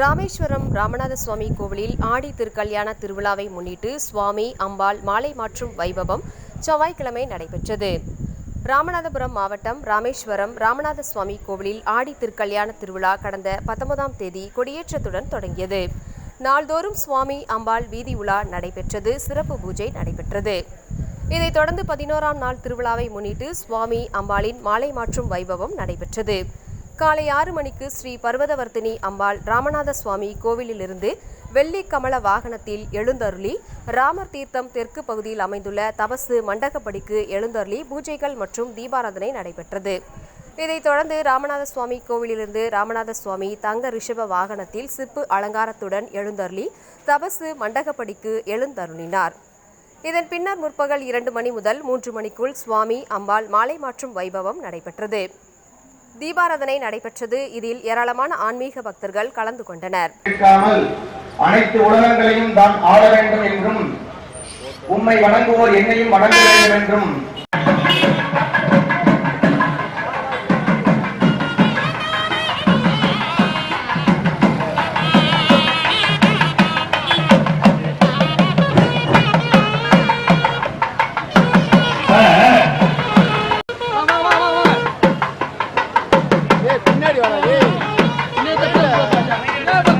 ராமேஸ்வரம் ராமநாத சுவாமி கோவிலில் ஆடி திருக்கல்யாண திருவிழாவை முன்னிட்டு சுவாமி அம்பாள் மாலை மாற்றும் வைபவம் செவ்வாய்க்கிழமை நடைபெற்றது. ராமநாதபுரம் மாவட்டம் ராமேஸ்வரம் ராமநாத சுவாமி கோவிலில் ஆடி திருக்கல்யாண திருவிழா கடந்த பத்தொன்பதாம் தேதி கொடியேற்றத்துடன் தொடங்கியது. நாள்தோறும் சுவாமி அம்பாள் வீதி உலா நடைபெற்றது சிறப்பு பூஜை நடைபெற்றது. இதைத் தொடர்ந்து பதினோராம் நாள் திருவிழாவை முன்னிட்டு சுவாமி அம்பாளின் மாலை மாற்றும் வைபவம் நடைபெற்றது. காலை ஆறு மணிக்கு ஸ்ரீ பர்வதவர்த்தினி அம்பாள் ராமநாத சுவாமி கோவிலிலிருந்து வெள்ளி கமல வாகனத்தில் எழுந்தருளி ராமர் தீர்த்தம் தெற்கு பகுதியில் அமைந்துள்ள தபசு மண்டகப்படிக்கு எழுந்தருளி பூஜைகள் மற்றும் தீபாராதனை நடைபெற்றது. இதைத் தொடர்ந்து ராமநாத சுவாமி கோவிலிலிருந்து ராமநாத சுவாமி தங்க ரிஷப வாகனத்தில் சிப்பு அலங்காரத்துடன் எழுந்தருளி தபசு மண்டகப்படிக்கு எழுந்தருளினார். இதன் பின்னர் முற்பகல் இரண்டு மணி முதல் மூன்று மணிக்குள் சுவாமி அம்பாள் மாலை மாற்றும் வைபவம் நடைபெற்றது. தீபாராதனை நடைபெற்றது. இதில் ஏராளமான ஆன்மீக பக்தர்கள் கலந்து கொண்டனர். அனைத்து உலகங்களையும் தான் ஆள வேண்டும் என்றும் உம்மை வணங்குவோர் என்னையும் வணங்க வேண்டும் என்றும் பின்னாடி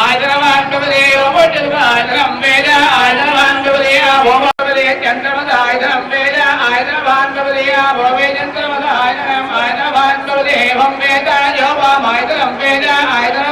ആയിരം വേദ യോഗം ആയിരം വേദ ആയിരം